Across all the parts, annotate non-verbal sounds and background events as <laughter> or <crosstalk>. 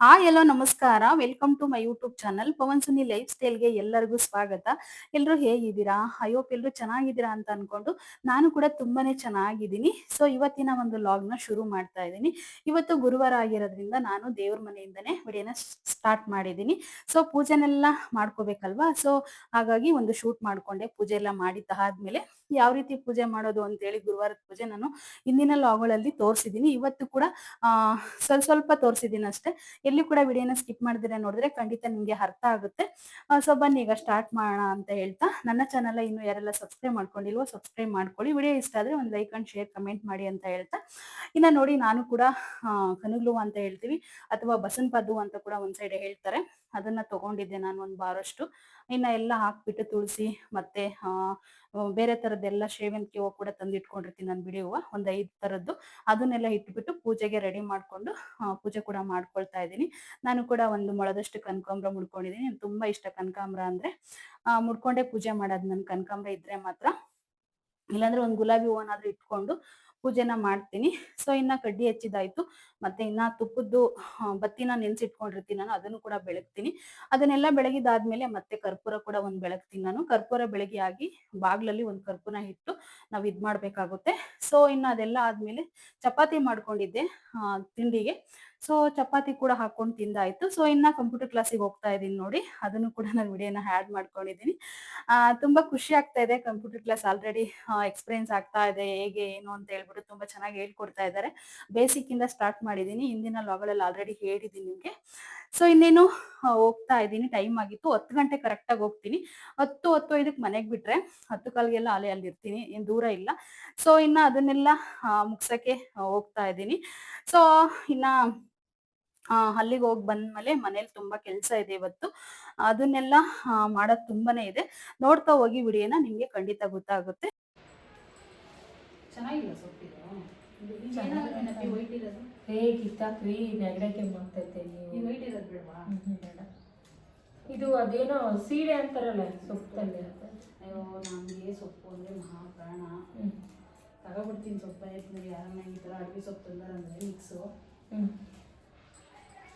Hi hello ನಮಸ್ಕಾರ. Welcome to my YouTube channel Pavan Suni life ಸ್ಟೈಲ್ಗೆ ಎಲ್ಲರಿಗೂ ಸ್ವಾಗತ. ಎಲ್ಲರೂ ಹೇಗಿದ್ದೀರಾ? ಐ ಹೋಪ್ ಎಲ್ಲರೂ ಚೆನ್ನಾಗಿದ್ದೀರಾ ಅಂತ ಅನ್ಕೊಂಡು ನಾನು ಕೂಡ ತುಂಬಾನೇ ಚೆನ್ನಾಗಿದ್ದೀನಿ. ಸೊ ಇವತ್ತಿನ ಒಂದು ಲಾಗ್ನ ಶುರು ಮಾಡ್ತಾ ಇದ್ದೀನಿ. ಇವತ್ತು ಗುರುವಾರ ಆಗಿರೋದ್ರಿಂದ ನಾನು ದೇವ್ರ ಮನೆಯಿಂದನೇ ವಿಡಿಯೋನ ಸ್ಟಾರ್ಟ್ ಮಾಡಿದ್ದೀನಿ. ಸೊ ಪೂಜೆನೆಲ್ಲ ಮಾಡ್ಕೋಬೇಕಲ್ವಾ? ಸೊ ಹಾಗಾಗಿ ಒಂದು ಶೂಟ್ ಮಾಡ್ಕೊಂಡೆ, ಪೂಜೆ ಎಲ್ಲ ಮಾಡಿದ್ದಾದ್ಮೇಲೆ ಯಾವ ರೀತಿ ಪೂಜೆ ಮಾಡೋದು ಅಂತ ಹೇಳಿ ಗುರುವಾರದ ಪೂಜೆ ನಾನು ಇಂದಿನ ಲಾಗ್ಗಳಲ್ಲಿ ತೋರಿಸಿದ್ದೀನಿ. ಇವತ್ತು ಕೂಡ, ಆ, ಸ್ವಲ್ಪ ಸ್ವಲ್ಪ ತೋರಿಸಿದ್ದೀನಿ ಅಷ್ಟೇ. ಎಲ್ಲಿ ಕೂಡ ವಿಡಿಯೋನ ಸ್ಕಿಪ್ ಮಾಡಿದ್ರೆ ನೋಡಿದ್ರೆ ಖಂಡಿತ ನಿಮ್ಗೆ ಅರ್ಥ ಆಗುತ್ತೆ. ಸೊ ಬನ್ನಿ ಈಗ ಸ್ಟಾರ್ಟ್ ಮಾಡೋಣ ಅಂತ ಹೇಳ್ತಾ. ನನ್ನ ಚಾನಲ್ ಇನ್ನು ಯಾರೆಲ್ಲ ಸಬ್ಸ್ಕ್ರೈಬ್ ಮಾಡ್ಕೊಂಡಿಲ್ವೋ ಸಬ್ಸ್ಕ್ರೈಬ್ ಮಾಡ್ಕೊಳ್ಳಿ. ವಿಡಿಯೋ ಇಷ್ಟ ಆದ್ರೆ ಒಂದು ಲೈಕ್ ಅಂಡ್ ಶೇರ್ ಕಮೆಂಟ್ ಮಾಡಿ ಅಂತ ಹೇಳ್ತಾ. ಇನ್ನ ನೋಡಿ ನಾನು ಕೂಡ ಕನುಗ್ಲು ಅಂತ ಹೇಳ್ತೀವಿ ಅಥವಾ ಬಸನ್ ಪದ್ದು ಅಂತ ಕೂಡ ಒಂದ್ ಸೈಡ್ ಹೇಳ್ತಾರೆ. ಅದನ್ನ ತಗೊಂಡಿದ್ದೆ ನಾನು ಒಂದು ಬಾರಷ್ಟು. ಇನ್ನ ಎಲ್ಲ ಹಾಕ್ಬಿಟ್ಟು ತುಳಸಿ ಮತ್ತೆ, ಆ, ಬೇರೆ ತರದ್ದೆಲ್ಲ ಸೇವಂತಿಗೆ ಹೂವು ಕೂಡ ತಂದಿಟ್ಕೊಂಡಿರ್ತೀನಿ ನಾನು ಬಿಡಿ ಹೂವು ಒಂದ್ ಐದ್ ತರದ್ದು. ಅದನ್ನೆಲ್ಲ ಇಟ್ಬಿಟ್ಟು ಪೂಜೆಗೆ ರೆಡಿ ಮಾಡ್ಕೊಂಡು ಪೂಜೆ ಕೂಡ ಮಾಡ್ಕೊಳ್ತಾ ಇದ್ದೀನಿ. ನಾನು ಕೂಡ ಒಂದು ಮೊಳದಷ್ಟು ಕನಕಾಂಬ್ರ ಮುಡ್ಕೊಂಡಿದ್ದೀನಿ. ತುಂಬಾ ಇಷ್ಟ ಕನಕಾಂಬ್ರ ಅಂದ್ರೆ, ಆ, ಮುಡ್ಕೊಂಡೇ ಪೂಜೆ ಮಾಡೋದು ನನ್ ಕನಕಾಂಬ್ರ ಇದ್ರೆ ಮಾತ್ರ. ಇಲ್ಲಾಂದ್ರೆ ಒಂದು ಗುಲಾಬಿ ಹೂವನಾದ್ರೂ ಇಟ್ಕೊಂಡು ಪೂಜೆನ ಮಾಡ್ತೀನಿ. ಸೊ ಇನ್ನ ಕಡ್ಡಿ ಹಚ್ಚಿದಾಯ್ತು. ಮತ್ತೆ ಇನ್ನ ತುಪ್ಪದ್ದು ಬತ್ತಿನ ನೆನ್ಸಿಟ್ಕೊಂಡಿರ್ತೀನಿ ನಾನು, ಅದನ್ನು ಕೂಡ ಬೆಳಗ್ತೀನಿ. ಅದನ್ನೆಲ್ಲ ಬೆಳಗಿದಾದ್ಮೇಲೆ ಮತ್ತೆ ಕರ್ಪೂರ ಕೂಡ ಒಂದ್ ಬೆಳಗ್ತೀನಿ ನಾನು. ಕರ್ಪೂರ ಬೆಳಗ್ಗೆ ಆಗಿ ಬಾಗ್ಲಲ್ಲಿ ಒಂದ್ ಕರ್ಪೂರ ಇಟ್ಟು ನಾವ್ ಇದ್ ಮಾಡ್ಬೇಕಾಗುತ್ತೆ ಸೊ ಇನ್ನ ಅದೆಲ್ಲ ಆದ್ಮೇಲೆ ಚಪಾತಿ ಮಾಡ್ಕೊಂಡಿದ್ದೆ ತಿಂಡಿಗೆ. ಸೊ ಚಪಾತಿ ಕೂಡ ಹಾಕೊಂಡು ತಿಂದಾಯ್ತು. ಸೊ ಇನ್ನ ಕಂಪ್ಯೂಟರ್ ಕ್ಲಾಸಿಗೆ ಹೋಗ್ತಾ ಇದೀನಿ ನೋಡಿ. ಅದನ್ನು ಕೂಡ ನಾನು ವಿಡಿಯೋನ ಆ್ಯಡ್ ಮಾಡ್ಕೊಂಡಿದ್ದೀನಿ ತುಂಬಾ ಖುಷಿ ಆಗ್ತಾ ಇದೆ. ಕಂಪ್ಯೂಟರ್ ಕ್ಲಾಸ್ ಆಲ್ರೆಡಿ ಎಕ್ಸ್ಪೀರಿಯನ್ಸ್ ಆಗ್ತಾ ಇದೆ. ಹೇಗೆ, ಏನು ಅಂತ ಹೇಳ್ಬಿಟ್ಟು ತುಂಬಾ ಚೆನ್ನಾಗಿ ಹೇಳ್ಕೊಡ್ತಾ ಇದ್ದಾರೆ. ಬೇಸಿಕ್ ಇಂದ ಸ್ಟಾರ್ಟ್ ಮಾಡಿದ್ದೀನಿ ಹಿಂದಿನ ಲಾಗಳಲ್ಲಿ ಆಲ್ರೆಡಿ ಹೇಳಿದ್ದೀನಿ ನಿಮ್ಗೆ. ಸೊ ಇನ್ನೇನು ಹೋಗ್ತಾ ಇದ್ದೀನಿ. ಟೈಮ್ ಆಗಿತ್ತು. ಹತ್ತು ಗಂಟೆ ಕರೆಕ್ಟ್ ಆಗಿ ಹೋಗ್ತೀನಿ. ಹತ್ತು ಹತ್ತು ಐದಕ್ಕೆ ಮನೆಗೆ ಬಿಟ್ರೆ ಹತ್ತು ಕಾಲಿಗೆಲ್ಲ ಅಲೆ ಅಲ್ಲಿ ಇರ್ತೀನಿ ಏನು ದೂರ ಇಲ್ಲ. ಸೊ ಇನ್ನ ಅದನ್ನೆಲ್ಲ ಮುಗ್ಸಕ್ಕೆ ಹೋಗ್ತಾ ಇದ್ದೀನಿ. ಸೊ ಇನ್ನ ಅಲ್ಲಿಗೆ ಹೋಗಿ ಬಂದ್ಮೇಲೆ ಮನೇಲಿ ತುಂಬಾ ಕೆಲಸ ಇದೆ ಇವತ್ತು. ಅದನ್ನೆಲ್ಲ ಮಾಡೋದು ತುಂಬಾನೇ ಇದೆ. ನೋಡ್ತಾ ಹೋಗಿ ವಿಡಿಯೋನ ನಿಮ್ಗೆ ಖಂಡಿತ ಗೊತ್ತಾಗುತ್ತೆ. ಚೆನ್ನಾಗಿಲ್ಲ ಸೊಪ್ಪಿದು ಹೇ ಕಿತ್ತಾಕ್ರಿ ನೆಗಡಕ್ಕೆ ಮಾಡ್ತೈತೆ ನೀವು ವೈಟ್ ಇರೋದು? ಬೇಡವಾ? ಬೇಡ. ಇದು ಅದೇನೋ ಸೀಡೆ ಅಂತಾರಲ್ಲ ಸೊಪ್ಪಲ್ಲಿ ಅಯ್ಯೋ ನಮ್ಗೆ ಸೊಪ್ಪು ಅಂದ್ರೆ ಮಹಾಪ್ರಾಣ ಪ್ರಾಣ. ತಗೊಬಿಡ್ತೀನಿ ಸೊಪ್ಪು. ಆಯ್ತು ಯಾರನ್ನ ಈ ತರ ಅಡುಗೆ ಸೊಪ್ಪು ತಂದಾರಂದ್ರೆ ಮಿಕ್ಸು ಹ್ಞೂ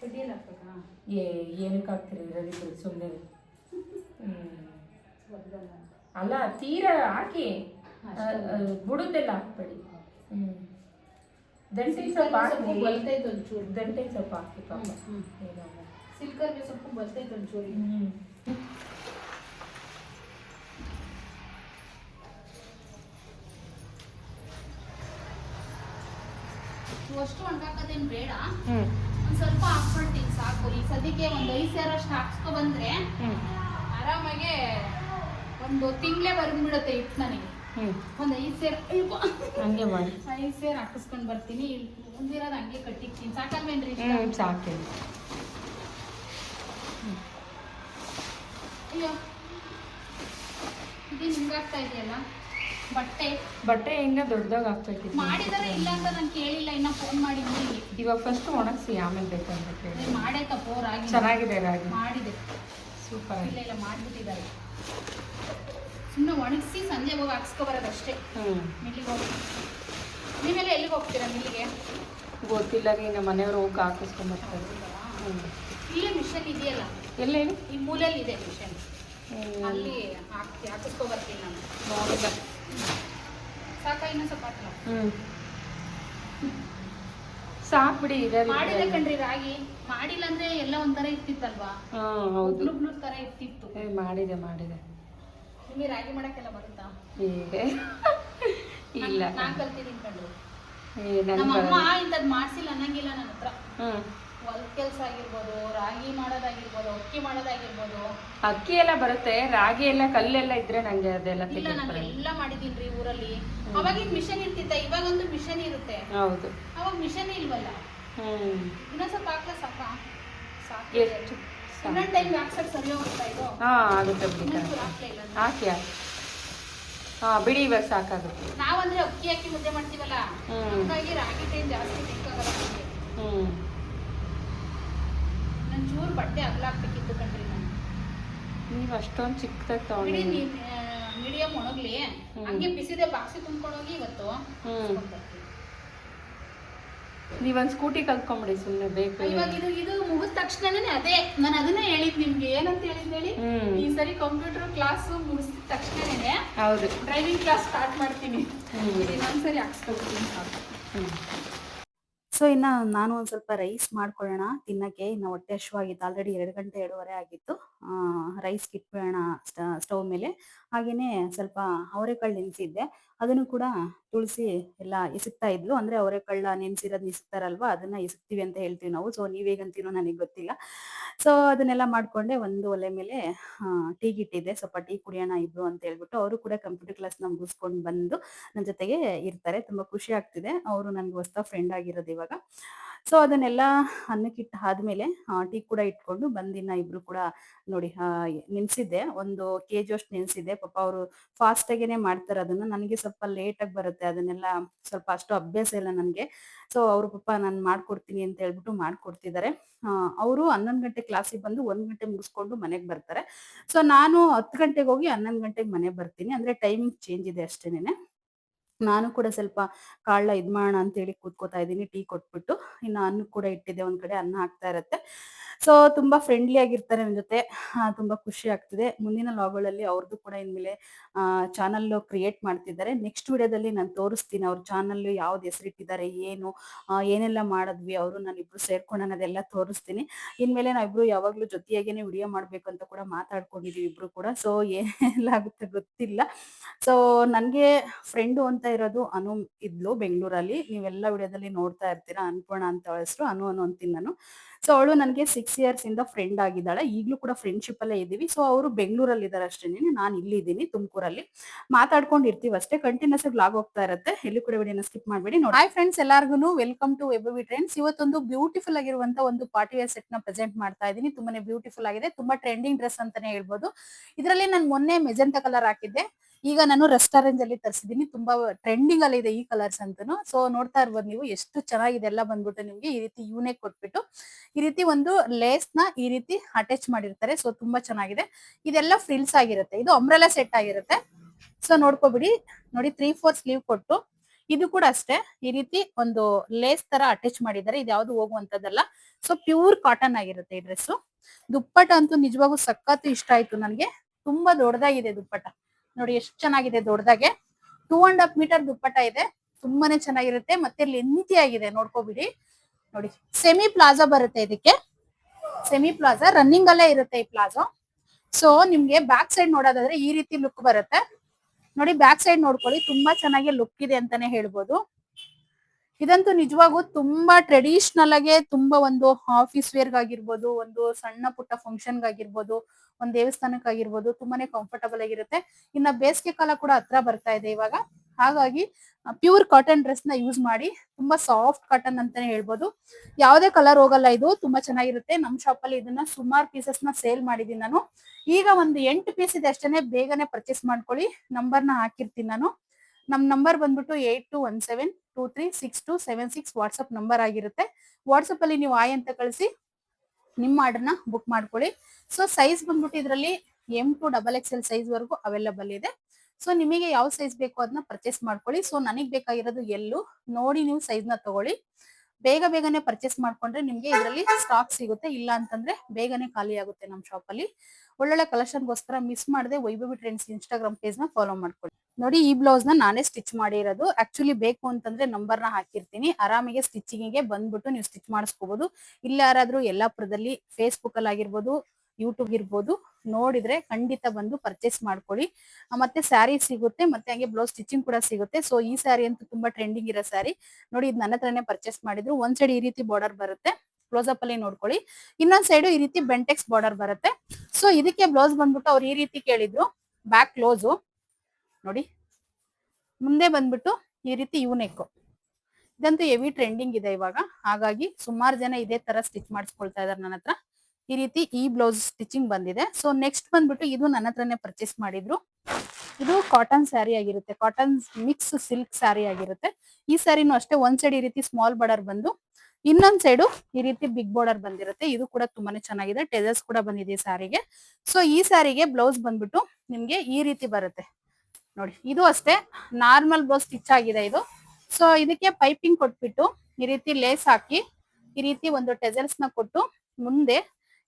ಕಡ್ಡಿಯಲ್ಲಿ ಹಾಕ್ಬೇಕಾ ಏ ಏನಕ್ಕೆ ಹಾಕ್ತೀರಿ? ಬಿಡಿ ಸುಮ್ಮನೆ ಹ್ಮ್. <laughs> ಅಲ್ಲ ತೀರಾ ಹಾಕಿ. ಬುಡದ್ದೆಲ್ಲ ಹಾಕ್ಬೇಡಿ. ಹ್ಮ್. ದಂಟಿನ ಸೊಪ್ಪು ಹಾಕಿ ಬಲ್ತೈತೆ ಒಂಚೂರು. ದಂಟಿನ ಸೊಪ್ಪು ಹಾಕಿ ಪಾಪ. ಸಿಲ್ಕರ್ಗೆ ಸೊಪ್ಪು ಬಲ್ತೈತೆ ಒಂಚೂರು. ಹ್ಞೂ ಅಷ್ಟು ಒಣಗಾಕದೇನು ಬೇಡ. ಒಂದು ಸ್ವಲ್ಪ ಹಾಕ್ಬಿಡ್ತೀನಿ ಸಾಕು. ಈ ಸದ್ಯಕ್ಕೆ ಒಂದು ಐದು ಸಾವಿರ ಅಷ್ಟು ಹಾಕ್ಸ್ಕೊ ಬಂದ್ರೆ ಆರಾಮಾಗೆ ಒಂದು ತಿಂಗಳೇ ಬಂದ್ಬಿಡುತ್ತೆ ಹಿಟ್ಟು ನನಗೆ. ಒಂದ್ ಐದ್ ಸೇರ್ ಹಂಗೆ ಮಾಡಿ. ಐದ್ ಸೇರ್ ಹಾಕಿಸ್ಕೊಂಡ್ ಬರ್ತೀನಿ. ಮುಂದಿರೋದು ಹಂಗೆ ಕಟ್ಟಿಕ್ತೀನಿ. ಸಾಕಲ್ವೇನ್ರಿ? ಹ್ಮ್ ಸಾಕೆ ಅಯ್ಯೋ. ಇದು ಹಿಂಗಾಗ್ತಾ ಇದೆಯಲ್ಲ? ಬಟ್ಟೆ? ಬಟ್ಟೆ ಹೆಂಗ ದೊಡ್ಡದಾಗ ಆಗ್ತೈತಿ. ಮಾಡಿದಾರೆ ಇಲ್ಲ ಅಂತ ನಾನು ಕೇಳಿಲ್ಲ. ಇನ್ನ ಫೋನ್ ಮಾಡಿ ಇವಾಗ ಫಸ್ಟ್ ಒಣಗಿಸಿ ಆಮೇಲೆ ಬೇಕಂತ ಕೇಳಿ. ಪೋರ್ ರಾಗಿ ಚೆನ್ನಾಗಿದೆ ರಾಗಿ. ಮಾಡಿದೆ. ಸೂಪರ್. ಇಲ್ಲ ಇಲ್ಲ ಮಾಡ್ಬಿಟ್ಟಿದ್ದಾರೆ. ಸುಮ್ಮನೆ ಒಣಗಿಸಿ ಸಂಜೆ ಹೋಗಿ ಹಾಕ್ಸ್ಕೊ ಬರೋದಷ್ಟೇ ಹ್ಮ್. ಮಿಲ್ಲಿಗೆ ಹೋಗಿ. ನೀವೆಲ್ಲ ಎಲ್ಲಿಗೆ ಹೋಗ್ತೀರಾ ಮಿಲ್ಲಿಗೆ ಗೊತ್ತಿಲ್ಲ ರೀ ನಮ್ಮ ಮನೆಯವ್ರು ಹೋಗಿ ಹಾಕಿಸ್ಕೊಂಬರ್ತಾರೆ ಇಲ್ಲೇ ಮಿಷನ್ ಇದೆಯಲ್ಲ? ಎಲ್ಲ ಈ ಮೂಲೆಯಲ್ಲಿ ಇದೆ ಮಿಷನ್. ಅಲ್ಲಿ ಹಾಕಿ ಹಾಕಿಸ್ಕೊ ಬರ್ತೀನಿ ನಾನು. ನೋಡಿಲ್ಲ. ಸಾಕ ಇನ್ನೂ ಸ್ವಲ್ಪ ಹಾಕ್ಲಾ? ಹ್ಮ್. ಮಾಡಿಲ್ಲ ಕಣ್ರಿ ರಾಗಿ. ಮಾಡಿಲ್ಲ ಅಂದ್ರೆ ಎಲ್ಲ ಒಂಥರ ಇರ್ತಿತ್ತಲ್ವಾ? ಹೌದು. ತರ ಇರ್ತಿತ್ತು. ಮಾಡಿದೆ ಮಾಡಿದೆ. ನಿಮಗೆ ರಾಗಿ ಮಾಡಕ್ಕೆಲ್ಲ ಬರುತ್ತಾ? ಹೀಗೆ. ಇಲ್ಲ. ನಾನ್ ಕಲ್ತಿದ್ದೀನಿ ಏ, ನಮ್ಮ ಅಮ್ಮ. ಇಂಥದ್ದು ಮಾಡ್ಸಿಲ್ಲ ಅನ್ನಂಗಿಲ್ಲ ನನ್ನ ಹತ್ರ. ಹೊಲ ಕೆಲಸ ಆಗಿರ್ಬೋದು ರಾಗಿ ಮಾಡೋದಾಗಿರ್ಬೋದು ಅಕ್ಕಿ ಮಾಡೋದಾಗಿರ್ಬೋದು. ಅಕ್ಕಿ ಎಲ್ಲ ಬರುತ್ತೆ ರಾಗಿ ಎಲ್ಲ ಕಲ್ಲೆಲ್ಲ ಇದ್ರೆ ನಂಗೆ ಅದೆಲ್ಲ ಇಲ್ಲ ನಾನು ಎಲ್ಲ ಮಾಡಿದೀನ್ರಿ ಊರಲ್ಲಿ. ಅವಾಗಿನ ಮಿಷನ್ ಇರ್ತಿತ್ತ? ಇವಾಗಂತೂ ಮಿಷನ್ ಇರುತ್ತೆ. ಹೌದು. ಅವಾಗ ಮಿಷನ್ ಇಲ್ವಲ್ಲ? ಹ್ಮ್. ಇನ್ನೊಂದ್ ಸ್ವಲ್ಪ ಹಾಕ್ಲ ಸಾಕ? ಸಾಕು ಎಷ್ಟು? ಹಾ ಆಗುತ್ತೆ ಬಿಡಿ. ಹಾಕಿ ಹಾಕಿ. ಹಾ ಬಿಡಿ ಇವಾಗ ಸಾಕಾಗುತ್ತೆ ನಾವಂದ್ರೆ ಅಕ್ಕಿ ಹಾಕಿ ಮುದ್ದೆ ಮಾಡ್ತೀವಲ್ಲ? ಹಾಗಾಗಿ ರಾಗಿ ಟೈಮ್ ಜಾಸ್ತಿ ಬೇಕಾಗಲ್ಲ ಹ್ಞೂ ಹ್ಮ್. ನನ್ ಚೂರು ಬಟ್ಟೆ ಅಗಲ ಹಾಕ್ಬೇಕಿತ್ತು ಕಣ್ರಿ ನಾನು. ನೀವು ಅಷ್ಟೊಂದು ಚಿಕ್ಕದಾಗಿ ತಗೊಂಡಿ ಮೀಡಿಯಂ ಒಣಗ್ಲಿ. ಹಂಗೆ ಬಿಸಿದೆ ಬಾಕ್ಸಿ ತುಂಬ್ಕೊಂಡೋಗಿ ಇವತ್ತು ಹ್ಮ್. ನೀವೊಂದು ಸ್ಕೂಟಿ ಕಲ್ತ್ಕೊಂಬಿಡಿ ಸುಮ್ಮನೆ ಬೇಕು ಇವಾಗ ಇದು ಇದು ಮುಗಿದ ತಕ್ಷಣನೇ ಅದೇ ನಾನು ಅದನ್ನೇ ಹೇಳಿದ್ ನಿಮ್ಗೆ. ಏನಂತ ಹೇಳಿದ್ ಹೇಳಿ? ಈ ಸರಿ ಕಂಪ್ಯೂಟರ್ ಕ್ಲಾಸ್ ಮುಗಿಸಿದ ತಕ್ಷಣನೇ ಹೌದು. ಡ್ರೈವಿಂಗ್ ಕ್ಲಾಸ್ ಸ್ಟಾರ್ಟ್ ಮಾಡ್ತೀನಿ. ಇನ್ನೊಂದ್ಸರಿ ಹಾಕ್ಸ್ಕೊಳ್ತೀನಿ ಸೊ ಇನ್ನ ನಾನು ಒಂದ್ ಸ್ವಲ್ಪ ರೈಸ್ ಮಾಡ್ಕೊಳ್ಳೋಣ. ತಿನ್ನಕ್ಕೆ ಇನ್ನ ಹೊಟ್ಟೆ ಹಶುವಾಗಿತ್ತು. ಆಲ್ರೆಡಿ ಎರಡು ಗಂಟೆ ಎರಡೂವರೆ ಆಗಿತ್ತು. ರೈಸ್ ಕಿಟ್ಬಿಡೋಣ ಸ್ಟವ್ ಮೇಲೆ. ಹಾಗೇನೆ ಸ್ವಲ್ಪ ಅವರೆಕಾಳು ನೆನೆಸಿದ್ದೆ. ಅದನ್ನು ಕೂಡ ತುಳಸಿ ಎಲ್ಲ ಇಸುಕ್ತಾ ಇದ್ಲು. ಅಂದ್ರೆ ಅವರೆಕಾಳ ನೆನೆಸಿರೋದ್ ಇಸುಕ್ತಾರಲ್ವಾ ಅದನ್ನ ಇಸುಕ್ತೀವಿ ಅಂತ ಹೇಳ್ತೀವಿ ನಾವು. ಸೊ ನೀವೇಗಂತೀನೋ ನನಗೆ ಗೊತ್ತಿಲ್ಲ. ಸೊ ಅದನ್ನೆಲ್ಲ ಮಾಡ್ಕೊಂಡೆ ಒಂದು ಒಲೆ ಮೇಲೆ ಟೀ ಗಿಟ್ಟಿದ್ದೆ. ಸ್ವಲ್ಪ ಟೀ ಕುಡಿಯೋಣ ಇಬ್ರು ಅಂತ ಹೇಳ್ಬಿಟ್ಟು ಅವರು ಕೂಡ ಕಂಪ್ಯೂಟರ್ ಕ್ಲಾಸ್ನ ಮುಗಿಸ್ಕೊಂಡು ಬಂದು ನನ್ನ ಜೊತೆಗೆ ಇರ್ತಾರೆ. ತುಂಬಾ ಖುಷಿ ಆಗ್ತಿದೆ. ಅವರು ನನ್ಗೆ ಹೊಸ ಫ್ರೆಂಡ್ ಆಗಿರೋದು ಇವಾಗ. ಸೊ ಅದನ್ನೆಲ್ಲ ಅನ್ನಕ್ಕಿಟ್ಟು ಆದ್ಮೇಲೆ ಟೀ ಕೂಡ ಇಟ್ಕೊಂಡು ಬಂದಿನ ಇಬ್ರು ಕೂಡ ನೋಡಿ ನೆನ್ಸಿದ್ದೆ. ಒಂದು ಕೆ ಜಿ ಅಷ್ಟು ನೆನ್ಸಿದ್ದೆ. ಪಾಪ ಅವರು ಫಾಸ್ಟ್ ಆಗೇನೆ ಮಾಡ್ತಾರೆ ಅದನ್ನ. ನನಗೆ ಸ್ವಲ್ಪ ಲೇಟ್ ಆಗಿ ಬರುತ್ತೆ. ಅದನ್ನೆಲ್ಲ ಸ್ವಲ್ಪ ಅಷ್ಟು ಅಭ್ಯಾಸ ಇಲ್ಲ ನನಗೆ. ಸೊ ಅವ್ರು ಪಾಪ ನಾನು ಮಾಡ್ಕೊಡ್ತೀನಿ ಅಂತ ಹೇಳ್ಬಿಟ್ಟು ಮಾಡ್ಕೊಡ್ತಿದ್ದಾರೆ ಅವರು ಹನ್ನೊಂದು ಗಂಟೆ ಕ್ಲಾಸಿಗೆ ಬಂದು ಒಂದ್ ಗಂಟೆ ಮುಗಿಸ್ಕೊಂಡು ಮನೆಗೆ ಬರ್ತಾರೆ. ಸೊ ನಾನು ಹತ್ತು ಗಂಟೆಗೆ ಹೋಗಿ ಹನ್ನೊಂದು ಗಂಟೆಗೆ ಮನೆ ಬರ್ತೀನಿ. ಅಂದ್ರೆ ಟೈಮಿಂಗ್ ಚೇಂಜ್ ಇದೆ ಅಷ್ಟೇನೆ ನಾನು ಕೂಡ ಸ್ವಲ್ಪ ಕಾಳ್ನ ಇದ್ ಮಾಡೋಣ ಅಂತ ಹೇಳಿ ಕೂತ್ಕೋತಾ ಇದ್ದೀನಿ, ಟೀ ಕೊಟ್ಬಿಟ್ಟು. ಇನ್ನು ಅನ್ನ ಕೂಡ ಇಟ್ಟಿದ್ದೆ, ಒಂದ್ ಕಡೆ ಅನ್ನ ಹಾಕ್ತಾ ಇರತ್ತೆ. ಸೊ ತುಂಬಾ ಫ್ರೆಂಡ್ಲಿ ಆಗಿರ್ತಾರೆ ನನ್ನ ಜೊತೆ. ತುಂಬಾ ಖುಷಿ ಆಗ್ತಿದೆ. ಮುಂದಿನ ಲಾಗ್ಗಳಲ್ಲಿ ಅವ್ರದ್ದು ಕೂಡ ಇನ್ಮೇಲೆ ಚಾನಲ್ ಕ್ರಿಯೇಟ್ ಮಾಡ್ತಿದ್ದಾರೆ. ನೆಕ್ಸ್ಟ್ ವಿಡಿಯೋದಲ್ಲಿ ನಾನು ತೋರಿಸ್ತೀನಿ ಅವ್ರ ಚಾನಲ್ ಯಾವ್ದು ಹೆಸರಿಟ್ಟಿದ್ದಾರೆ, ಏನು ಏನೆಲ್ಲ ಮಾಡಿದ್ವಿ, ಅವರು ನಾನಿಬ್ರು ಸೇರ್ಕೊಂಡು ಅನ್ನೋದೆಲ್ಲ ತೋರಿಸ್ತೀನಿ. ಇನ್ಮೇಲೆ ನಾವಿಬ್ರು ಯಾವಾಗ್ಲೂ ಜೊತೆಯಾಗೇನೆ ವಿಡಿಯೋ ಮಾಡ್ಬೇಕು ಅಂತ ಕೂಡ ಮಾತಾಡ್ಕೊಂಡಿದೀವಿ ಇಬ್ರು ಕೂಡ. ಸೊ ಏನೆಲ್ಲ ಆಗುತ್ತೆ ಗೊತ್ತಿಲ್ಲ. ಸೊ ನನ್ಗೆ ಫ್ರೆಂಡು ಅಂತ ಇರೋದು ಅನು ಇದ್ಲು ಬೆಂಗಳೂರಲ್ಲಿ. ನೀವೆಲ್ಲ ವಿಡಿಯೋದಲ್ಲಿ ನೋಡ್ತಾ ಇರ್ತೀರಾ ಅನ್ಪೂರ್ಣ ಅಂತ ಹೆಸರು, ಅನು ಅನು ಅಂತೀನಿ ನಾನು. ಸೊ ಅವಳು ನನಗೆ ಸಿಕ್ಸ್ ಇಯರ್ಸ್ ಇಂದ ಫ್ರೆಂಡ್ ಆಗಿದ್ದಾಳೆ. ಈಗಲೂ ಕೂಡ ಫ್ರೆಂಡ್ಶಿಪ್ ಅಲ್ಲೇ ಇದೀವಿ. ಸೊ ಅವರು ಬೆಂಗಳೂರಲ್ಲಿ ಇದ್ದಾರೆ ಅಷ್ಟೇನೆ ನಾನು. ಇಲ್ಲಿದ್ದೀನಿ ತುಮಕೂರಲ್ಲಿ. ಮಾತಾಡ್ಕೊಂಡು ಇರ್ತೀವಿ ಅಷ್ಟೇ. ಕಂಟಿನ್ಯೂಸ್ ಆಗಿ ಲಾಗ್ ಹೋಗ್ತಾ ಇರುತ್ತೆ. ಎಲ್ಲಿ ಕೂಡ ವಿಡಿಯೋನ ಸ್ಕಿಪ್ ಮಾಡಬೇಡಿ. ನೋಡಿ. ಹಾಯ್ ಫ್ರೆಂಡ್ಸ್ ಎಲ್ಲರಿಗೂ ವೆಲ್ಕಮ್ ಟು ವೆಬವಿ ಟ್ರೆಂಡ್ಸ್ ಇವತ್ತೊಂದು ಬ್ಯೂಟಿಫುಲ್ ಆಗಿರುವಂತ ಒಂದು ಪಾರ್ಟಿ ವೇರ್ ಸೆಟ್ನ ಪ್ರೆಸೆಂಟ್ ಮಾಡ್ತಾ ಇದ್ದೀನಿ ತುಂಬಾನೇ ಬ್ಯೂಟಿಫುಲ್ ಆಗಿದೆ. ತುಂಬಾ ಟ್ರೆಂಡಿಂಗ್ ಡ್ರೆಸ್ ಅಂತಾನೆ ಹೇಳ್ಬೋದು. ಇದರಲ್ಲಿ ನಾನು ಮೊನ್ನೆ ಮೆಜೆಂಟಾ ಕಲರ್ ಹಾಕಿದ್ದೆ. ಈಗ ನಾನು ರೆಸ್ಟೋರೆಂಟ್ ಅಲ್ಲಿ ತರಿಸಿದೀನಿ. ತುಂಬಾ ಟ್ರೆಂಡಿಂಗ್ ಅಲ್ಲಿ ಇದೆ ಈ ಕಲರ್ಸ್ ಅಂತಾನು. ಸೊ ನೋಡ್ತಾ ಇರ್ಬೋದು ನೀವು ಎಷ್ಟು ಚೆನ್ನಾಗಿದೆ ಎಲ್ಲ ಬಂದ್ಬಿಟ್ಟು ನಿಮ್ಗೆ ಈ ರೀತಿ ಯೂನೇ ಕೊಟ್ಬಿಟ್ಟು, ಈ ರೀತಿ ಒಂದು ಲೇಸ್ನ ಈ ರೀತಿ ಅಟ್ಯಾಚ್ ಮಾಡಿರ್ತಾರೆ. ಸೊ ತುಂಬಾ ಚೆನ್ನಾಗಿದೆ. ಇದೆಲ್ಲ ಫ್ರಿಲ್ಸ್ ಆಗಿರುತ್ತೆ. ಇದು ಅಂಬ್ರೆಲಾ ಸೆಟ್ ಆಗಿರುತ್ತೆ. ಸೊ ನೋಡ್ಕೊಬಿಡಿ. ನೋಡಿ ತ್ರೀ ಫೋರ್ ಸ್ಲೀವ್ ಕೊಟ್ಟು ಇದು ಕೂಡ ಅಷ್ಟೇ. ಈ ರೀತಿ ಒಂದು ಲೇಸ್ ತರ ಅಟ್ಯಾಚ್ ಮಾಡಿದ್ದಾರೆ. ಇದು ಯಾವ್ದು ಹೋಗುವಂತದ್ದಲ್ಲ ಸೊ ಪ್ಯೂರ್ ಕಾಟನ್ ಆಗಿರುತ್ತೆ ಈ ಡ್ರೆಸ್ ದುಪ್ಪಟ ಅಂತೂ ನಿಜವಾಗೂ ಸಖತ್ತು ಇಷ್ಟ ಆಯ್ತು ನನ್ಗೆ. ತುಂಬಾ ದೊಡ್ಡದಾಗಿದೆ ದುಪ್ಪಟ ನೋಡಿ ಎಷ್ಟು ಚೆನ್ನಾಗಿದೆ ದೊಡ್ಡದಾಗೆ. Two and half metre dupatta ಇದೆ. ತುಂಬಾನೇ ಚೆನ್ನಾಗಿರುತ್ತೆ. ಮತ್ತೆ ಲೆಂತಿ ಆಗಿದೆ ನೋಡ್ಕೋಬಿಡಿ. ನೋಡಿ ಸೆಮಿ ಪ್ಲಾಜಾ ಬರುತ್ತೆ ಇದಕ್ಕೆ. ಸೆಮಿ ಪ್ಲಾಜಾ ರನ್ನಿಂಗ್ ಅಲ್ಲೇ ಇರುತ್ತೆ ಈ ಪ್ಲಾಜಾ ಸೊ ನಿಮ್ಗೆ ಬ್ಯಾಕ್ ಸೈಡ್ ನೋಡೋದಾದ್ರೆ ಈ ರೀತಿ ಲುಕ್ ಬರುತ್ತೆ. ನೋಡಿ ಬ್ಯಾಕ್ ಸೈಡ್ ನೋಡ್ಕೊಳ್ಳಿ. ತುಂಬಾ ಚೆನ್ನಾಗಿ ಲುಕ್ ಇದೆ ಅಂತಾನೆ ಹೇಳ್ಬೋದು. ಇದಂತೂ ನಿಜವಾಗೂ ತುಂಬಾ ಟ್ರೆಡಿಷನಲ್ ಆಗಿ ತುಂಬಾ ಒಂದು ಆಫೀಸ್ ವೇರ್ ಆಗಿರ್ಬೋದು ಒಂದು ಸಣ್ಣ ಪುಟ್ಟ ಫಂಕ್ಷನ್ ಆಗಿರ್ಬೋದು ಒಂದ್ ದೇವಸ್ಥಾನಕ್ಕಾಗಿರ್ಬೋದು ತುಂಬಾನೇ ಕಂಫರ್ಟಬಲ್ ಆಗಿರುತ್ತೆ. ಇನ್ನ ಬೇಸಿಗೆ ಕಾಲ ಕೂಡ ಹತ್ರ ಬರ್ತಾ ಇದೆ ಇವಾಗ. ಹಾಗಾಗಿ ಪ್ಯೂರ್ ಕಾಟನ್ ಡ್ರೆಸ್ನ ಯೂಸ್ ಮಾಡಿ, ತುಂಬಾ ಸಾಫ್ಟ್ ಕಾಟನ್ ಅಂತಾನೆ ಹೇಳ್ಬೋದು. ಯಾವುದೇ ಕಲರ್ ಹೋಗಲ್ಲ ಇದು, ತುಂಬಾ ಚೆನ್ನಾಗಿರುತ್ತೆ. ನಮ್ ಶಾಪ್ ಅಲ್ಲಿ ಇದನ್ನ ಸುಮಾರು ಪೀಸಸ್ನ ಸೇಲ್ ಮಾಡಿದೀನಿ ನಾನು. ಈಗ ಒಂದು ಎಂಟು ಪೀಸ್ ಇದೆ ಅಷ್ಟೇನೆ, ಬೇಗನೆ ಪರ್ಚೇಸ್ ಮಾಡ್ಕೊಳ್ಳಿ. ನಂಬರ್ನ ಹಾಕಿರ್ತೀನಿ ನಾನು. ನಮ್ ನಂಬರ್ ಬಂದ್ಬಿಟ್ಟು eight two one seven two three six two seven six WhatsApp number ಆಗಿರುತ್ತೆ. ವಾಟ್ಸ್ಆಪ್ ಅಲ್ಲಿ ನೀವು ಆಯ್ ಅಂತ ಕಳಿಸಿ ನಿಮ್ಮ ಆರ್ಡರ್ನ ಬುಕ್ ಮಾಡ್ಕೊಳ್ಳಿ. ಸೊ ಸೈಜ್ ಬಂದ್ಬಿಟ್ಟು ಇದರಲ್ಲಿ M to double X L size ವರೆಗೂ ಅವೈಲಬಲ್ ಇದೆ. ಸೊ ನಿಮಗೆ ಯಾವ ಸೈಜ್ ಬೇಕು ಅದನ್ನ ಪರ್ಚೇಸ್ ಮಾಡ್ಕೊಳ್ಳಿ. ಸೊ ನನಗೆ ಬೇಕಾಗಿರೋದು ಎಲ್ಲು ನೋಡಿ ನೀವು ಸೈಜ್ನ ತಗೊಳ್ಳಿ. ಬೇಗ ಬೇಗನೆ ಪರ್ಚೇಸ್ ಮಾಡ್ಕೊಂಡ್ರೆ ನಿಮ್ಗೆ ಇದರಲ್ಲಿ ಸ್ಟಾಕ್ ಸಿಗುತ್ತೆ. ಇಲ್ಲ ಅಂತಂದ್ರೆ ಬೇಗನೆ ಖಾಲಿ ಆಗುತ್ತೆ ನಮ್ಮ ಶಾಪ್ ಅಲ್ಲಿ. ಒಳ್ಳೊಳ್ಳೆ ಕಲೆಕ್ಷನ್ಗೋಸ್ಕರ ಮಿಸ್ ಮಾಡದೆ ವೈಭವಿ ಟ್ರೆಂಡ್ಸ್ ಇನ್ಸ್ಟಾಗ್ರಾಮ್ ಪೇಜ್ನ ಫಾಲೋ ಮಾಡ್ಕೊಳ್ಳಿ. ನೋಡಿ ಈ ಬ್ಲೌಸ್ನ ನಾನೇ ಸ್ಟಿಚ್ ಮಾಡಿರೋದು. ಆಕ್ಚುಲಿ ಬೇಕು ಅಂತಂದ್ರೆ ನಂಬರ್ನ ಹಾಕಿರ್ತೀನಿ. ಆರಾಮಿಗೆ ಸ್ಟಿಚಿಂಗ್ಗೆ ಬಂದ್ಬಿಟ್ಟು ನೀವು ಸ್ಟಿಚ್ ಮಾಡಿಸ್ಕೋಬಹುದು ಇಲ್ಲ ಯಾರಾದ್ರೂ ಯಲ್ಲಾಪುರದಲ್ಲಿ ಫೇಸ್ಬುಕ್ ಅಲ್ಲಿ ಆಗಿರ್ಬೋದು ಯೂಟ್ಯೂಬ್ ಇರ್ಬೋದು ನೋಡಿದ್ರೆ ಖಂಡಿತ ಬಂದು ಪರ್ಚೇಸ್ ಮಾಡ್ಕೊಳ್ಳಿ. ಮತ್ತೆ ಸ್ಯಾರಿ ಸಿಗುತ್ತೆ, ಮತ್ತೆ ಹಂಗೆ ಬ್ಲೌಸ್ ಸ್ಟಿಚಿಂಗ್ ಕೂಡ ಸಿಗುತ್ತೆ. ಸೊ, ಈ ಸ್ಯಾರಿ ಅಂತೂ ತುಂಬಾ ಟ್ರೆಂಡಿಂಗ್ ಇರೋ ಸ್ಯಾರಿ. ನೋಡಿ ಇದು ನನ್ನ ಹತ್ರನೇ ಪರ್ಚೇಸ್ ಮಾಡಿದ್ರು. ಒಂದ್ ಸೈಡ್ ಈ ರೀತಿ ಬಾರ್ಡರ್ ಬರುತ್ತೆ. ಕ್ಲೋಸ್ ಅಪ್ ಅಲ್ಲಿ ನೋಡ್ಕೊಳ್ಳಿ. ಇನ್ನೊಂದ್ ಸೈಡ್ ಈ ರೀತಿ ಬೆಂಟೆಕ್ಸ್ ಬಾರ್ಡರ್ ಬರುತ್ತೆ. ಸೊ ಇದಕ್ಕೆ ಬ್ಲೌಸ್ ಬಂದ್ಬಿಟ್ಟು ಅವ್ರು ಈ ರೀತಿ ಕೇಳಿದ್ರು. ಬ್ಯಾಕ್ ಕ್ಲೋಸು ನೋಡಿ. ಮುಂದೆ ಬಂದ್ಬಿಟ್ಟು ಈ ರೀತಿ ಯೂನೆಕ್ ಇದಂತೂ ಹೆವಿ ಟ್ರೆಂಡಿಂಗ್ ಇದೆ ಇವಾಗ. ಹಾಗಾಗಿ ಸುಮಾರು ಜನ ಇದೇ ತರ ಸ್ಟಿಚ್ ಮಾಡಿಸ್ಕೊಳ್ತಾ ಇದಾರೆ ನನ್ನ ಹತ್ರ. ಈ ರೀತಿ ಈ ಬ್ಲೌಸ್ ಸ್ಟಿಚಿಂಗ್ ಬಂದಿದೆ. ಸೊ ನೆಕ್ಸ್ಟ್ ಬಂದ್ಬಿಟ್ಟು ಇದು ನನ್ನ ಹತ್ರನೇ ಪರ್ಚೇಸ್ ಮಾಡಿದ್ರು. ಇದು ಕಾಟನ್ ಸ್ಯಾರಿ ಆಗಿರುತ್ತೆ. ಕಾಟನ್ ಮಿಕ್ಸ್ ಸಿಲ್ಕ್ ಸ್ಯಾರಿ ಆಗಿರುತ್ತೆ. ಈ ಸ್ಯಾರಿನೂ ಅಷ್ಟೇ. ಒಂದ್ ಸೈಡ್ ಈ ರೀತಿ ಸ್ಮಾಲ್ ಬಾರ್ಡರ್ ಬಂದು ಇನ್ನೊಂದ್ ಸೈಡು ಈ ರೀತಿ ಬಿಗ್ ಬಾರ್ಡರ್ ಬಂದಿರುತ್ತೆ. ಇದು ಕೂಡ ತುಂಬಾನೇ ಚೆನ್ನಾಗಿದೆ. ಟೆಜರ್ಸ್ ಕೂಡ ಬಂದಿದೆ ಸಾರಿಗೆ ಸೊ ಈ ಸಾರಿಗೆ ಬ್ಲೌಸ್ ಬಂದ್ಬಿಟ್ಟು ನಿಮ್ಗೆ ಈ ರೀತಿ ಬರುತ್ತೆ. ನೋಡಿ, ಇದು ಅಷ್ಟೇ. ನಾರ್ಮಲ್ ಬ್ಲೌಸ್ ಸ್ಟಿಚ್ ಆಗಿದೆ ಇದು. ಸೊ ಇದಕ್ಕೆ ಪೈಪಿಂಗ್ ಕೊಟ್ಬಿಟ್ಟು ಈ ರೀತಿ ಲೇಸ್ ಹಾಕಿ, ಈ ರೀತಿ ಒಂದು ಟೆಜಲ್ಸ್ನ ಕೊಟ್ಟು ಮುಂದೆ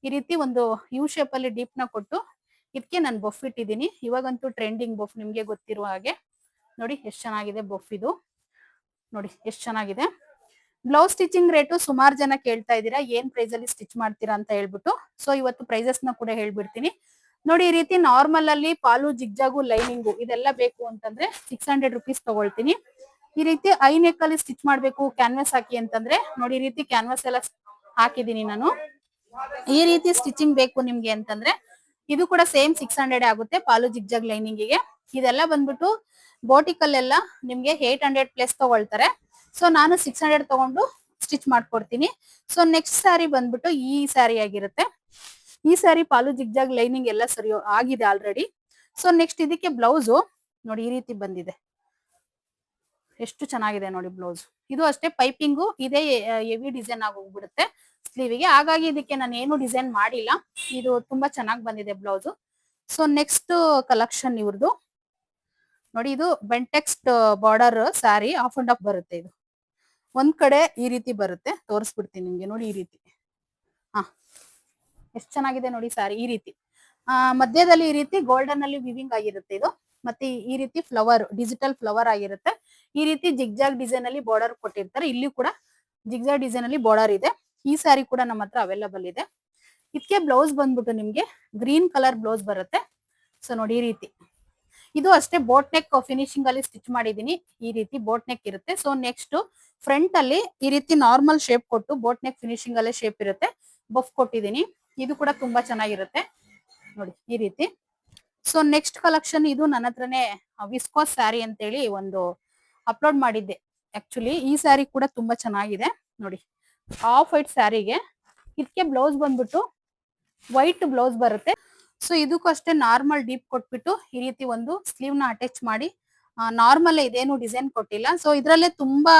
ಈ ರೀತಿ ಒಂದು ಯು ಶೇಪ್ ಅಲ್ಲಿ ಡೀಪ್ನ ಕೊಟ್ಟು ಇದಕ್ಕೆ ನಾನು ಬಫ್ ಇಟ್ಟಿದ್ದೀನಿ. ಇವಾಗಂತೂ ಟ್ರೆಂಡಿಂಗ್ ಬಫ್ ನಿಮ್ಗೆ ಗೊತ್ತಿರುವ ಹಾಗೆ. ನೋಡಿ, ಎಷ್ಟು ಚೆನ್ನಾಗಿದೆ ಬಫ್ ಇದು. ನೋಡಿ, ಎಷ್ಟು ಚೆನ್ನಾಗಿದೆ. ಬ್ಲೌಸ್ ಸ್ಟಿಚಿಂಗ್ ರೇಟು ಸುಮಾರು ಜನ ಕೇಳ್ತಾ ಇದ್ದೀರಾ, ಏನ್ ಪ್ರೈಸ್ ಅಲ್ಲಿ ಸ್ಟಿಚ್ ಮಾಡ್ತೀರಾ ಅಂತ ಹೇಳ್ಬಿಟ್ಟು. ಸೊ ಇವತ್ತು ಪ್ರೈಸಸ್ನ ಕೂಡ ಹೇಳ್ಬಿಡ್ತೀನಿ. ನೋಡಿ, ಈ ರೀತಿ ನಾರ್ಮಲ್ ಅಲ್ಲಿ ಪಾಲು, ಜಿಗ್ಜಾಗು ಲೈನಿಂಗು ಇದೆಲ್ಲ ಬೇಕು ಅಂತಂದ್ರೆ ಸಿಕ್ಸ್ ಹಂಡ್ರೆಡ್ ರುಪೀಸ್ ತಗೊಳ್ತೀನಿ. ಈ ರೀತಿ ಐ ನೆಕ್ ಅಲ್ಲಿ ಸ್ಟಿಚ್ ಮಾಡ್ಬೇಕು ಕ್ಯಾನ್ವಾಸ್ ಹಾಕಿ ಅಂತಂದ್ರೆ, ನೋಡಿ, ಈ ರೀತಿ ಕ್ಯಾನ್ವಾಸ್ ಎಲ್ಲ ಹಾಕಿದೀನಿ ನಾನು. ಈ ರೀತಿ ಸ್ಟಿಚಿಂಗ್ ಬೇಕು ನಿಮ್ಗೆ ಅಂತಂದ್ರೆ, ಇದು ಕೂಡ ಸೇಮ್ ಸಿಕ್ಸ್ ಹಂಡ್ರೆಡ್ ಆಗುತ್ತೆ, ಪಾಲು, ಜಿಗ್ಜಾಗ್ ಲೈನಿಂಗ್ ಇದೆಲ್ಲ ಬಂದ್ಬಿಟ್ಟು ಬೋಟಿಕಲ್ ಎಲ್ಲ ನಿಮ್ಗೆ ಏಟ್ ಹಂಡ್ರೆಡ್ ಪ್ಲಸ್ ತಗೊಳ್ತಾರೆ. ಸೊ ನಾನು ಸಿಕ್ಸ್ ಹಂಡ್ರೆಡ್ ತಗೊಂಡು ಸ್ಟಿಚ್ ಮಾಡ್ಕೊಡ್ತೀನಿ. ಸೊ ನೆಕ್ಸ್ಟ್ ಸ್ಯಾರಿ ಬಂದ್ಬಿಟ್ಟು ಈ ಸ್ಯಾರಿ ಆಗಿರುತ್ತೆ. ಈ ಸ್ಯಾರಿ ಪಾಲು ಜಿಗ್ಜಾಗ್ ಲೈನಿಂಗ್ ಎಲ್ಲ ಸರಿ ಆಗಿದೆ ಆಲ್ರೆಡಿ ಸೊ ನೆಕ್ಸ್ಟ್ ಇದಕ್ಕೆ ಬ್ಲೌಸು ನೋಡಿ ಈ ರೀತಿ ಬಂದಿದೆ. ಎಷ್ಟು ಚೆನ್ನಾಗಿದೆ ನೋಡಿ ಬ್ಲೌಸ್ ಇದು ಅಷ್ಟೇ ಪೈಪಿಂಗು ಇದೇ ಹೆವಿ ಡಿಸೈನ್ ಆಗಿ ಹೋಗ್ಬಿಡುತ್ತೆ ಸ್ಲೀವಿಗೆ ಹಾಗಾಗಿ ಇದಕ್ಕೆ ನಾನು ಏನು ಡಿಸೈನ್ ಮಾಡಿಲ್ಲ. ಇದು ತುಂಬಾ ಚೆನ್ನಾಗಿ ಬಂದಿದೆ ಬ್ಲೌಸ್ ಸೊ ನೆಕ್ಸ್ಟ್ ಕಲೆಕ್ಷನ್ ಇವ್ರದು. ನೋಡಿ ಇದು Bentex border sari half and half ಬರುತ್ತೆ ಇದು. ಒಂದ್ ಕಡೆ ಈ ರೀತಿ ಬರುತ್ತೆ. ತೋರಿಸ್ಬಿಡ್ತೀನಿ ನಿಮ್ಗೆ ನೋಡಿ ಈ ರೀತಿ. ಹಾ, ಎಷ್ಟ್ ಚೆನ್ನಾಗಿದೆ ನೋಡಿ ಸಾರಿ ಈ ರೀತಿ. ಆ, ಮಧ್ಯದಲ್ಲಿ ಈ ರೀತಿ ಗೋಲ್ಡನ್ ಅಲ್ಲಿ ವಿವಿಂಗ್ ಆಗಿರುತ್ತೆ ಇದು. ಮತ್ತೆ ಈ- ರೀತಿ ಫ್ಲವರ್ ಡಿಜಿಟಲ್ ಫ್ಲವರ್ ಆಗಿರುತ್ತೆ. ಈ ರೀತಿ ಜಿಗ್ಜಾಗ್ ಡಿಸೈನ್ ಅಲ್ಲಿ ಬಾರ್ಡರ್ ಕೊಟ್ಟಿರ್ತಾರೆ. ಇಲ್ಲಿ ಕೂಡ ಜಿಗ್ಜಾಗ್ ಡಿಸೈನ್ ಅಲ್ಲಿ ಬಾರ್ಡರ್ ಇದೆ. ಈ ಸಾರಿ ಕೂಡ ನಮ್ಮ ಹತ್ರ ಅವೈಲಬಲ್ ಇದೆ. ಇದಕ್ಕೆ ಬ್ಲೌಸ್ ಬಂದ್ಬಿಟ್ಟು ನಿಮ್ಗೆ ಗ್ರೀನ್ ಕಲರ್ ಬ್ಲೌಸ್ ಬರುತ್ತೆ. ಸೊ ನೋಡಿ ಈ ರೀತಿ. ಇದು ಅಷ್ಟೇ ಬೋಟ್ ನೆಕ್ ಫಿನಿಶಿಂಗ್ ಅಲ್ಲಿ ಸ್ಟಿಚ್ ಮಾಡಿದೀನಿ. ಈ ರೀತಿ ಬೋಟ್ ನೆಕ್ ಇರುತ್ತೆ. ಸೊ ನೆಕ್ಸ್ಟ್ ಫ್ರಂಟ್ ಅಲ್ಲಿ ಈ ರೀತಿ ನಾರ್ಮಲ್ ಶೇಪ್ ಕೊಟ್ಟು ಬೋಟ್ ನೆಕ್ ಫಿನಿಶಿಂಗ್ ಅಲ್ಲೇ ಶೇಪ್ ಇರುತ್ತೆ. ಬಫ್ ಕೊಟ್ಟಿದೀನಿ. ಇದು ಕೂಡ ತುಂಬಾ ಚೆನ್ನಾಗಿರುತ್ತೆ. ನೋಡಿ, ಈ ರೀತಿ. ಸೊ ನೆಕ್ಸ್ಟ್ ಕಲೆಕ್ಷನ್ ಇದು ನನ್ನ ಹತ್ರನೇ ವಿಸ್ಕಾಸ್ ಸ್ಯಾರಿ ಅಂತೇಳಿ ಒಂದು ಅಪ್ಲೋಡ್ ಮಾಡಿದ್ದೆ. ಆಕ್ಚುಲಿ ಈ ಸ್ಯಾರಿ ಕೂಡ ತುಂಬಾ ಚೆನ್ನಾಗಿದೆ. ನೋಡಿ ಆಫ್ ವೈಟ್ ಸ್ಯಾರಿಗೆ ಇದಕ್ಕೆ ಬ್ಲೌಸ್ ಬಂದ್ಬಿಟ್ಟು ವೈಟ್ ಬ್ಲೌಸ್ ಬರುತ್ತೆ. ಸೊ ಇದಕ್ಕೂ ಅಷ್ಟೇ ನಾರ್ಮಲ್ ಡೀಪ್ ಕೊಟ್ಬಿಟ್ಟು ಈ ರೀತಿ ಒಂದು ಸ್ಲೀವ್ನ ಅಟ್ಯಾಚ್ ಮಾಡಿ ನಾರ್ಮಲ್ ಇದೇನು ಡಿಸೈನ್ ಕೊಟ್ಟಿಲ್ಲ. ಸೊ ಇದ್ರಲ್ಲೇ ತುಂಬಾ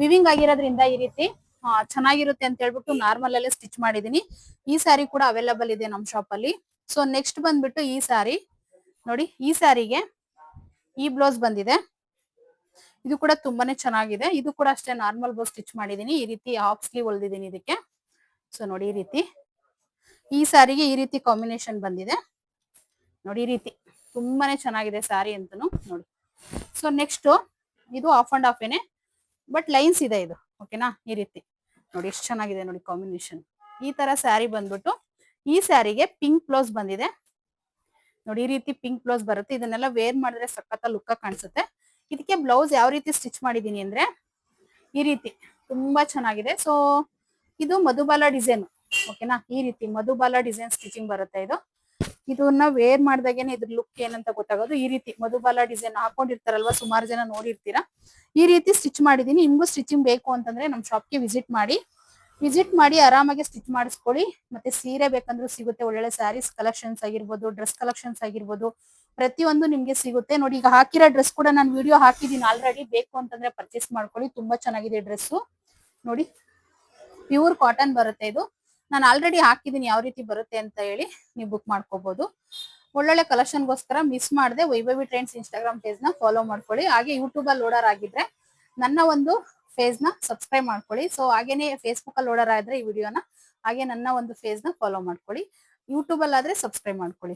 ವಿವಿಂಗ್ ಆಗಿರೋದ್ರಿಂದ ಈ ರೀತಿ ಚೆನ್ನಾಗಿರುತ್ತೆ ಅಂತ ಹೇಳ್ಬಿಟ್ಟು ನಾರ್ಮಲ್ ಅಲ್ಲೇ ಸ್ಟಿಚ್ ಮಾಡಿದೀನಿ. ಈ ಸ್ಯಾರಿ ಕೂಡ ಅವೈಲಬಲ್ ಇದೆ ನಮ್ಮ ಶಾಪ್ ಅಲ್ಲಿ. ಸೊ ನೆಕ್ಸ್ಟ್ ಬಂದ್ಬಿಟ್ಟು ಈ ಸ್ಯಾರಿ ನೋಡಿ, ಈ ಸ್ಯಾರಿಗೆ ಈ ಬ್ಲೌಸ್ ಬಂದಿದೆ. ಇದು ಕೂಡ ತುಂಬಾನೇ ಚೆನ್ನಾಗಿದೆ. ಇದು ಕೂಡ ಅಷ್ಟೇ ನಾರ್ಮಲ್ ಬ್ಲೌಸ್ ಸ್ಟಿಚ್ ಮಾಡಿದೀನಿ. ಈ ರೀತಿ ಹಾಫ್ ಸ್ಲೀವ್ ಹೊಲ್ದಿದೀನಿ ಇದಕ್ಕೆ. ಸೊ ನೋಡಿ ಈ ರೀತಿ. ಈ ಸಾರಿಗೆ ಈ ರೀತಿ ಕಾಂಬಿನೇಷನ್ ಬಂದಿದೆ. ನೋಡಿ ಈ ರೀತಿ ತುಂಬಾನೇ ಚೆನ್ನಾಗಿದೆ ಸಾರಿ ಅಂತನು ನೋಡಿ. ಸೊ ನೆಕ್ಸ್ಟ್ ಇದು ಆಫ್ ಅಂಡ್ ಆಫ್ ಏನೆ ಬಟ್ ಲೈನ್ಸ್ ಇದೆ ಇದು ಓಕೆನಾ ಈ ರೀತಿ. ನೋಡಿ ಎಷ್ಟು ಚೆನ್ನಾಗಿದೆ ನೋಡಿ ಕಾಂಬಿನೇಷನ್ ಈ ತರ ಸ್ಯಾರಿ ಬಂದ್ಬಿಟ್ಟು ಈ ಸ್ಯಾರಿಗೆ ಪಿಂಕ್ ಬ್ಲೌಸ್ ಬಂದಿದೆ. ನೋಡಿ ಈ ರೀತಿ ಪಿಂಕ್ ಬ್ಲೌಸ್ ಬರುತ್ತೆ. ಇದನ್ನೆಲ್ಲ ವೇರ್ ಮಾಡಿದ್ರೆ ಸಖತ್ತ ಲುಕ್ ಕಾಣಿಸುತ್ತೆ. ಇದಕ್ಕೆ ಬ್ಲೌಸ್ ಯಾವ ರೀತಿ ಸ್ಟಿಚ್ ಮಾಡಿದೀನಿ ಅಂದ್ರೆ ಈ ರೀತಿ ತುಂಬಾ ಚೆನ್ನಾಗಿದೆ. ಸೊ ಇದು ಮಧುಬಾಲ ಡಿಸೈನ್ ಓಕೆನಾ? ಈ ರೀತಿ ಮಧುಬಾಲ ಡಿಸೈನ್ ಸ್ಟಿಚಿಂಗ್ ಬರುತ್ತೆ ಇದು. ಇದನ್ನ ವೇರ್ ಮಾಡಿದಾಗೇನೆ ಇದ್ರ ಲುಕ್ ಏನಂತ ಗೊತ್ತಾಗೋದು. ಈ ರೀತಿ ಮಧುಬಾಲ ಡಿಸೈನ್ ಹಾಕೊಂಡಿರ್ತಾರಲ್ವಾ? ಸುಮಾರು ಜನ ನೋಡಿರ್ತೀರಾ? ಈ ರೀತಿ ಸ್ಟಿಚ್ ಮಾಡಿದೀನಿ. ನಿಮ್ಗೂ ಸ್ಟಿಚಿಂಗ್ ಬೇಕು ಅಂತಂದ್ರೆ ನಮ್ ಶಾಪ್ಗೆ ವಿಸಿಟ್ ಮಾಡಿ. ವಿಸಿಟ್ ಮಾಡಿ ಆರಾಮಾಗಿ ಸ್ಟಿಚ್ ಮಾಡಿಸ್ಕೊಳ್ಳಿ. ಮತ್ತೆ ಸೀರೆ ಬೇಕಂದ್ರೆ ಸಿಗುತ್ತೆ. ಒಳ್ಳೊಳ್ಳೆ ಸ್ಯಾರೀಸ್ ಕಲೆಕ್ಷನ್ಸ್ ಆಗಿರ್ಬೋದು ಡ್ರೆಸ್ ಕಲೆಕ್ಷನ್ಸ್ ಆಗಿರ್ಬೋದು. ಪ್ರತಿಯೊಂದು ನಿಮ್ಗೆ ಸಿಗುತ್ತೆ. ನೋಡಿ, ಈಗ ಹಾಕಿರೋ ಡ್ರೆಸ್ ಕೂಡ ನಾನು ವಿಡಿಯೋ ಹಾಕಿದೀನಿ ಆಲ್ರೆಡಿ ಬೇಕು ಅಂತಂದ್ರೆ ಪರ್ಚೇಸ್ ಮಾಡ್ಕೊಳ್ಳಿ. ತುಂಬಾ ಚೆನ್ನಾಗಿದೆ ಡ್ರೆಸ್ ನೋಡಿ ಪ್ಯೂರ್ ಕಾಟನ್ ಬರುತ್ತೆ ಇದು. ನಾನು ಆಲ್ರೆಡಿ ಹಾಕಿದೀನಿ ಯಾವ ರೀತಿ ಬರುತ್ತೆ ಅಂತ ಹೇಳಿ ನೀವು ಬುಕ್ ಮಾಡ್ಕೋಬಹುದು ಒಳ್ಳೊಳ್ಳೆ ಕಲೆಕ್ಷನ್ಗೋಸ್ಕರ ಮಿಸ್ ಮಾಡದೆ ವೈಭವಿ ಟ್ರೆಂಡ್ಸ್ ಇನ್ಸ್ಟಾಗ್ರಾಮ್ ಪೇಜ್ನ ಫಾಲೋ ಮಾಡ್ಕೊಳ್ಳಿ. ಹಾಗೆ ಯೂಟ್ಯೂಬ್ ಅಲ್ಲಿ ಓಡರ್ ಆಗಿದ್ರೆ ನನ್ನ ಒಂದು ಫೇಸ್ನ ಸಬ್ಸ್ಕ್ರೈಬ್ ಮಾಡ್ಕೊಳ್ಳಿ. ಸೊ ಹಾಗೇನೆ ಫೇಸ್ಬುಕ್ ಅಲ್ಲಿ ಓಡರ್ ಆದ್ರೆ ಈ ವಿಡಿಯೋನ ಹಾಗೆ ನನ್ನ ಒಂದು ಫೇಸ್ನ ಫಾಲೋ ಮಾಡ್ಕೊಳ್ಳಿ. ಯೂಟ್ಯೂಬ್ ಅಲ್ಲಿ ಆದ್ರೆ ಸಬ್ಸ್ಕ್ರೈಬ್ ಮಾಡ್ಕೊಳ್ಳಿ.